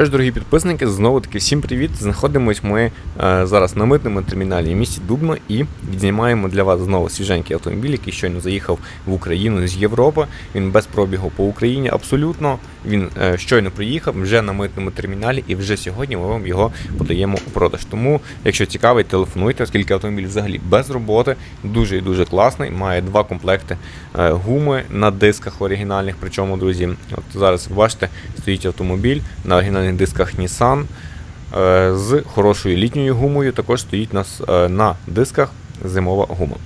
Що ж, дорогі підписники, знову таки всім привіт. Знаходимось ми е, зараз на митному терміналі в місті Дубно і відзнімаємо для вас знову свіженький автомобіль, який щойно заїхав в Україну з Європи. Він без пробігу по Україні абсолютно. Він е, щойно приїхав вже на митному терміналі, і вже сьогодні ми вам його подаємо у продаж. Тому, якщо цікавий, телефонуйте, оскільки автомобіль взагалі без роботи, дуже і дуже класний. Має два комплекти е, гуми на дисках оригінальних. Причому, друзі, от зараз бачите, стоїть автомобіль на оригінальних дисках Nissan е, з хорошою літньою гумою. Також стоїть нас е, на дисках зимова гума.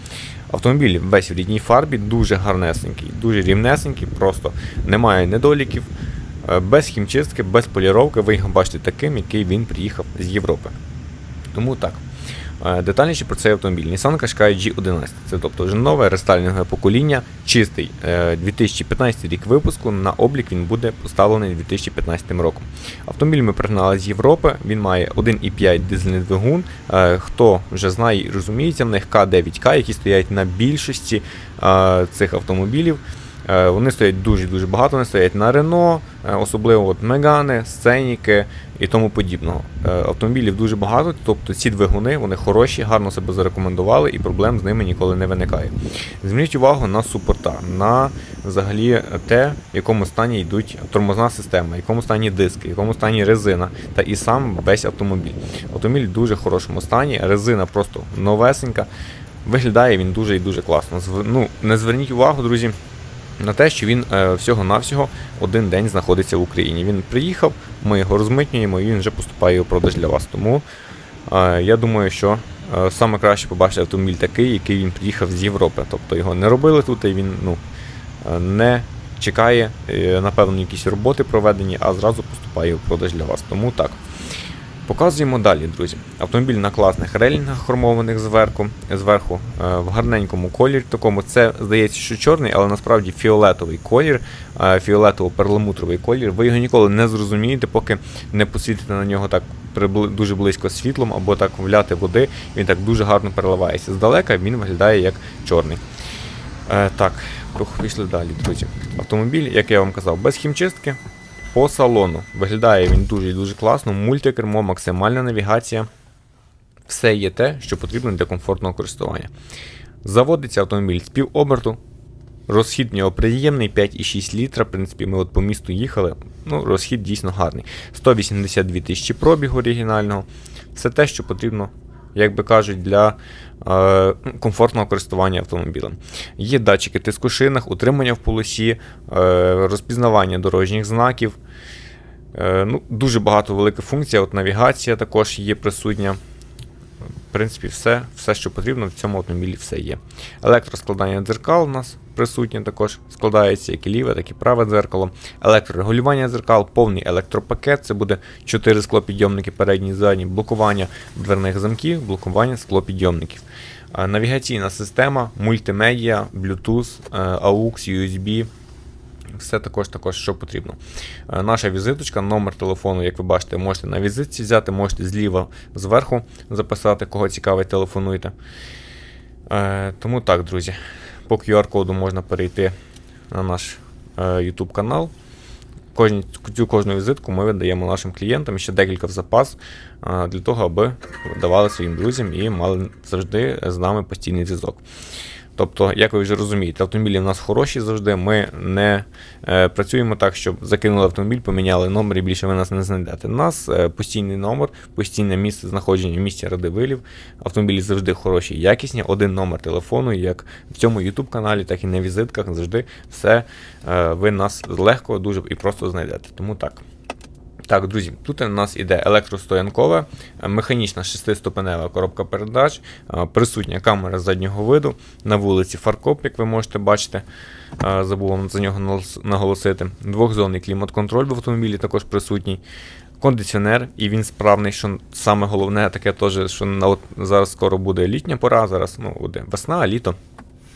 Автомобіль весь в рідній фарбі, дуже гарнесенький, дуже рівнесенький, просто немає недоліків, е, без хімчистки, без поліровки. Ви його бачите таким, який він приїхав з Європи. Тому так. Е, Детальніше про цей автомобіль. Nissan Qashqai G11. Це тобто вже нове рестайлінгове покоління, чистий е, 2015 рік випуску. На облік він буде поставлений 2015 роком. Автомобіль ми пригнали з Європи. Він має 1,5 дизельний двигун. Е, Хто вже знає і розуміється, в них К9К, які стоять на більшості е, цих автомобілів. Е, Вони стоять дуже-дуже багато, вони стоять на Рено, е, особливо от Мегани, Сценіки і тому подібного. Е, Автомобілів дуже багато, тобто ці двигуни вони хороші, гарно себе зарекомендували і проблем з ними ніколи не виникає. Зверніть увагу на супорта, на взагалі те, в якому стані йдуть тормозна система, в якому стані диски, в якому стані резина та і сам весь автомобіль. Автомобіль в дуже хорошому стані, резина просто новесенька. Виглядає він дуже і дуже класно. Ну, не зверніть увагу, друзі, на те, що він е, всього-навсього один день знаходиться в Україні. Він приїхав, ми його розмитнюємо і він вже поступає у продаж для вас. Тому е, я думаю, що е, саме краще побачити автомобіль такий, який він приїхав з Європи. Тобто його не робили тут, і він ну, не чекає, напевно, якісь роботи проведені, а зразу поступає у продаж для вас. Тому так. Показуємо далі, друзі. Автомобіль на класних рейлінгах хромованих зверху, зверху е, в гарненькому кольорі. Такому це здається, що чорний, але насправді фіолетовий колір, е, фіолетово-перламутровий колір. Ви його ніколи не зрозумієте, поки не посвітите на нього так дуже близько світлом або так вляти води. Він так дуже гарно переливається. Здалека він виглядає як чорний. Е, так, пішли далі, друзі. Автомобіль, як я вам казав, без хімчистки. По салону. Виглядає він дуже і дуже класно. Мультикермо, максимальна навігація. Все є те, що потрібно для комфортного користування. Заводиться автомобіль з півоберту. Розхід в нього приємний, 5,6 літра. В принципі, ми от по місту їхали. Ну, розхід дійсно гарний. 182 тисячі пробігу оригінального. Все те, що потрібно, як би кажуть, для е, комфортного користування автомобілем. Є датчики тиску шинах, утримання в полосі, е, розпізнавання дорожніх знаків. Е, ну, дуже багато великих функцій. От навігація також є присутня. Принципі, все, все, що потрібно в цьому автомобілі, все є. Електроскладання дзеркал у нас присутнє також складається як і ліве, так і праве дзеркало. Електрорегулювання дзеркал, повний електропакет. Це буде 4 склопідйомники передні і задні, блокування дверних замків, блокування склопідйомників. Е, Навігаційна система, мультимедіа, Bluetooth, е, AUX, USB. Все також, також, що потрібно. Е, Наша візиточка, номер телефону, як ви бачите, можете на візитці взяти, можете зліва зверху записати, кого цікавить, телефонуйте. Е, Тому так, друзі, по QR-коду можна перейти на наш е, YouTube канал. Кожні, цю кожну візитку ми видаємо нашим клієнтам ще декілька в запас для того, аби давали своїм друзям і мали завжди з нами постійний зв'язок. Тобто, як ви вже розумієте, автомобілі в нас хороші завжди. Ми не е, працюємо так, щоб закинули автомобіль, поміняли номер і більше ви нас не знайдете. У нас е, постійний номер, постійне місце знаходження в місті Радивилів. Автомобілі завжди хороші, якісні. Один номер телефону, як в цьому YouTube каналі, так і на візитках. Завжди все е, ви нас легко, дуже і просто знайдете. Тому так. Так, друзі, тут у нас іде електростоянкове, е, механічна шестиступенева коробка передач, е, присутня камера заднього виду, на вулиці фаркоп, як ви можете бачити. Е, Забув вам за нього наголос- наголосити. Двохзонний клімат-контроль в автомобілі також присутній. Кондиціонер, і він справний, що саме головне таке теж, що на от зараз скоро буде літня пора, зараз ну, буде весна, літо.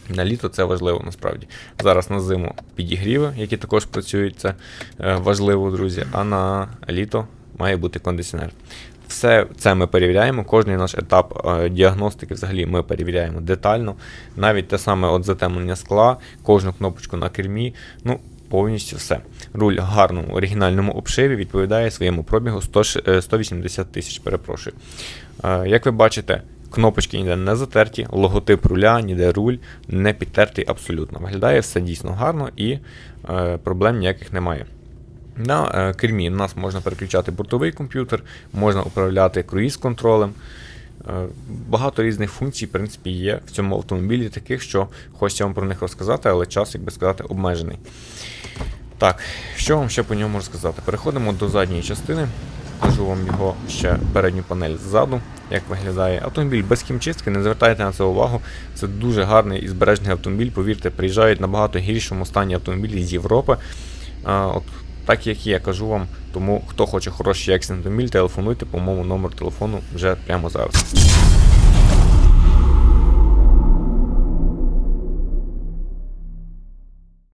На літо це важливо насправді. Зараз на зиму підігріви, які також працюють, це е, важливо, друзі. А на літо має бути кондиціонер. Все це ми перевіряємо. Кожний наш етап е, діагностики взагалі ми перевіряємо детально. Навіть те саме от затемнення скла, кожну кнопочку на кермі. Ну, повністю все. Руль в гарному оригінальному обшиві відповідає своєму пробігу 100, е, 180 тисяч, перепрошую. Е, Як ви бачите, кнопочки ніде не затерті, логотип руля, ніде руль не підтертий абсолютно. Виглядає все дійсно гарно і е, проблем ніяких немає. На е, кермі у нас можна переключати бортовий комп'ютер, можна управляти круїз-контролем. Е, Багато різних функцій, в принципі, є в цьому автомобілі, таких, що хочеться вам про них розказати, але час, як би сказати, обмежений. Так, що вам ще по ньому розказати? Переходимо до задньої частини. Покажу вам його ще передню панель ззаду, як виглядає. Автомобіль без хімчистки, не звертайте на це увагу. Це дуже гарний і збережний автомобіль. Повірте, приїжджають набагато гіршому стані автомобілі з Європи. А, от так як є, кажу вам. Тому хто хоче хороший якісний автомобіль, телефонуйте по моєму номеру телефону вже прямо зараз.